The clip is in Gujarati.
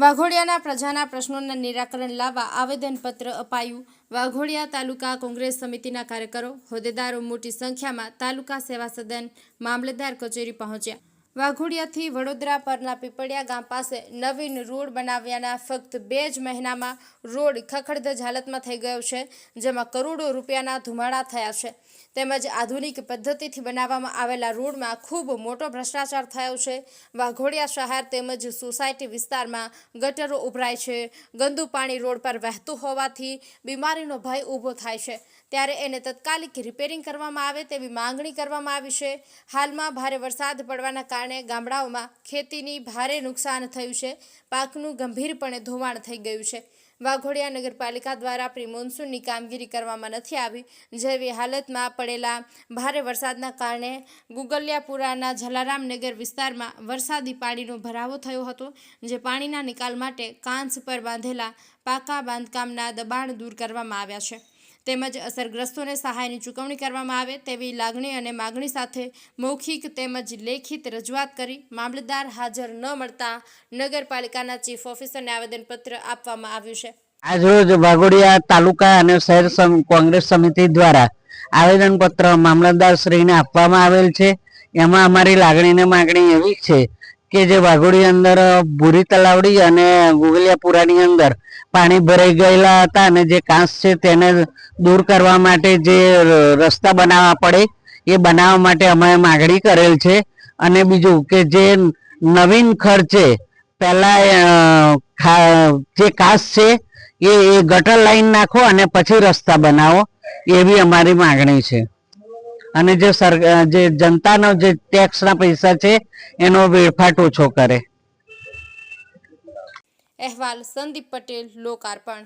વાઘોડિયાના પ્રજાના પ્રશ્નોના નિરાકરણ લાવવા આવેદનપત્ર અપાયું. વાઘોડિયા તાલુકા કોંગ્રેસ સમિતિના કાર્યકરો, હોદ્દેદારો મોટી સંખ્યામાં તાલુકા સેવા સદન મામલતદાર કચેરી પહોંચ્યા. વાઘોડિયાથી વડોદરા પરના પીપળિયા ગામ પાસે નવીન રોડ બનાવ્યાના ફક્ત બે જ મહિનામાં રોડ ખખડધજ હાલતમાં થઈ ગયો છે, જેમાં કરોડો રૂપિયાના ધુમાડા થયા છે. તેમજ આધુનિક પદ્ધતિથી બનાવવામાં આવેલા રોડમાં ખૂબ મોટો ભ્રષ્ટાચાર થયો છે. વાઘોડિયા શહેર તેમજ સોસાયટી વિસ્તારમાં ગટરો ઉભરાય છે. ગંદુ પાણી રોડ પર વહેતું હોવાથી બીમારીનો ભય ઊભો થાય છે. ત્યારે એને તત્કાલિક રિપેરિંગ કરવામાં આવે તેવી માંગણી કરવામાં આવી છે. હાલમાં ભારે વરસાદ પડવાના કારણે ગામડાઓમાં ખેતીની ભારે નુકસાન થયું છે. પાકનું ગંભીરપણે ધોવાણ થઈ ગયું છે. વાઘોડિયા નગરપાલિકા દ્વારા પ્રી મોન્સૂનની કામગીરી કરવામાં નથી આવી. જેવી હાલતમાં પડેલા ભારે વરસાદના કારણે ગુગલિયાપુરાના જલારામનગર વિસ્તારમાં વરસાદી પાણીનો ભરાવો થયો હતો, જે પાણીના નિકાલ માટે કાંસ પર બાંધેલા પાકા બાંધકામના દબાણ દૂર કરવામાં આવ્યા છે. તેમજ અસરગ્રસ્તોને સહાયની ચૂકવણી કરવામાં આવે તેવી લાગણી અને માગણી સાથે મૌખિક તેમજ લેખિત રજૂઆત કરી મામલતદાર હાજર ન મળતા નગરપાલિકાના ચીફ ઓફિસરને આવેદનપત્ર આપવામાં આવ્યું છે. આજરોજ વાઘોડિયા તાલુકા અને શહેર કોંગ્રેસ સમિતિ દ્વારા આવેદનપત્ર મામલતદાર શ્રીને આપવામાં આવેલ છે. એમાં અમારી લાગણી માગણી એવી છે કે જે વાઘોડી અંદર ભૂરી તલાવડી અને ગુગલિયાપુરાની અંદર પાણી ભરાઈ ગયેલા હતા અને જે કાંસ છે તેને દૂર કરવા માટે જે રસ્તા બનાવવા પડે, એ બનાવવા માટે અમે માગણી કરેલ છે. અને બીજું કે જે નવીન ખર્ચે પહેલા જે કાંસ છે એ ગટર લાઈન નાખો અને પછી રસ્તા બનાવો, એવી અમારી માગણી છે. અને જે જે જનતાનો જે ટેક્સના પૈસા છે, એનો વેડફાટ ઓછો કરે. અહેવાલ સંદીપ પટેલ, લોકાર્પણ.